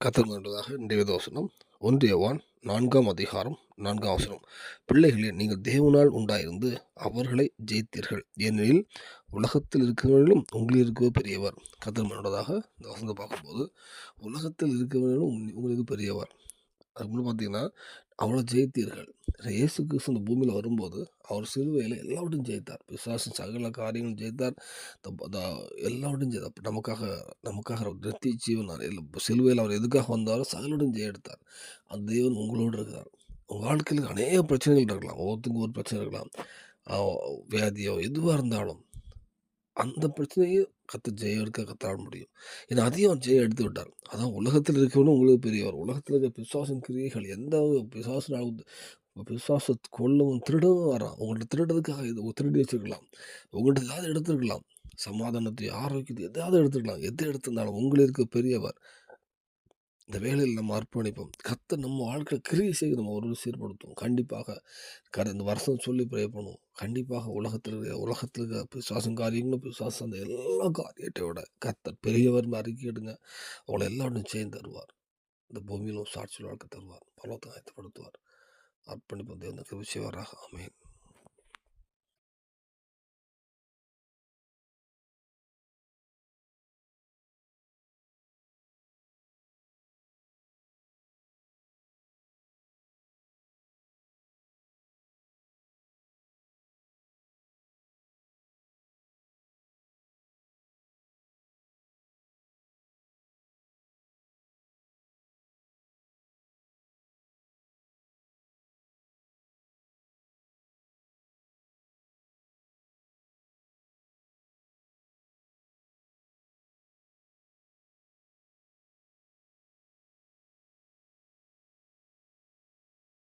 கர்த்தர் நல்லதாக இன்றைய வசனம். ஒன்றியவான் நான்காம் அதிகாரம் நான்காம் வசனம். பிள்ளைகளே நீங்கள் தேவனால் உண்டாயிருந்து அவர்களை ஜெயித்தீர்கள். ஏனெனில் உலகத்தில் இருக்கிறவர்களும் உங்களில் இருக்கவே பெரியவர். கர்த்தர் நல்லதாக இந்த வசனத்தை பார்க்கும்போது உலகத்தில் இருக்கிறவர்களும் உங்களுக்கு பெரியவர். அதுக்கு பார்த்தீங்கன்னா அவ்வளோ ஜெயித்தீர்கள். இயேசு கிறிஸ்து இந்த பூமியில் வரும்போது அவர் சிலுவையில் எல்லாவற்றையும் ஜெயித்தார். பிசாசின் சகல காரியங்களும் ஜெயித்தார். எல்லாவற்றையும் ஜெயித்தார். நமக்காக நமக்காக அவர் ஜீவனார் எல்லாம் சிலுவையில் அவர் எதுக்காக வந்தாரோ சகலோடும் ஜெயெடுத்தார் எடுத்தார் அந்த தேவன் உங்களோடு இருக்கிறார். உங்கள் வாழ்க்கையில் அநேக பிரச்சனைகள் இருக்கலாம். ஒவ்வொருத்தருக்கும் ஒரு பிரச்சனை இருக்கலாம். வியாதியோ எதுவாக இருந்தாலும் அந்த பிரச்சனையை கற்று ஜெய எடுக்க கத்தாட முடியும். ஏன்னா அதையும் அவர் ஜெயம் எடுத்து விட்டார் அதான் உலகத்தில் இருக்கவனும் உங்களுக்கு பெரியவர். உலகத்தில் இருக்க பிசுவாசின் கிரியைகள் எந்த பிசாசினால் பிசாச கொல்லவும் திருடவும் வரான். உங்கள்கிட்ட திருடுறதுக்காக இது திருடி வச்சுருக்கலாம். உங்கள்கிட்ட ஏதாவது எடுத்துருக்கலாம். சமாதானத்தை ஆரோக்கியத்தை எதாவது எடுத்துருக்கலாம். எதை எடுத்திருந்தாலும் உங்களுக்கு இருக்க பெரியவர் இந்த வேலையில் நம்ம அர்ப்பணிப்போம். கத்த நம்ம வாழ்க்கை கிரியை செய்து நம்ம ஒரு சீர்படுத்தும் கண்டிப்பாக கட இந்த வருஷம் சொல்லி ப்ரே பண்ணுவோம். கண்டிப்பாக உலகத்தில் இருக்க உலகத்தில் இருக்க பிசாசம் காரியங்களும் விசுவாசம் அந்த எல்லா காரியத்தை விட கத்தர் பெரியவர் அறிக்கையிடுங்க அவங்களை எல்லாரும் செய்து தருவார். இந்த பூமியிலும் சாட்சியில் வாழ்க்கை தருவார். பலத்தை ஆயத்தப்படுத்துவார். அர்ப்பணிப்போம். தேவனுக்கு விஷயவராக ஆமென்.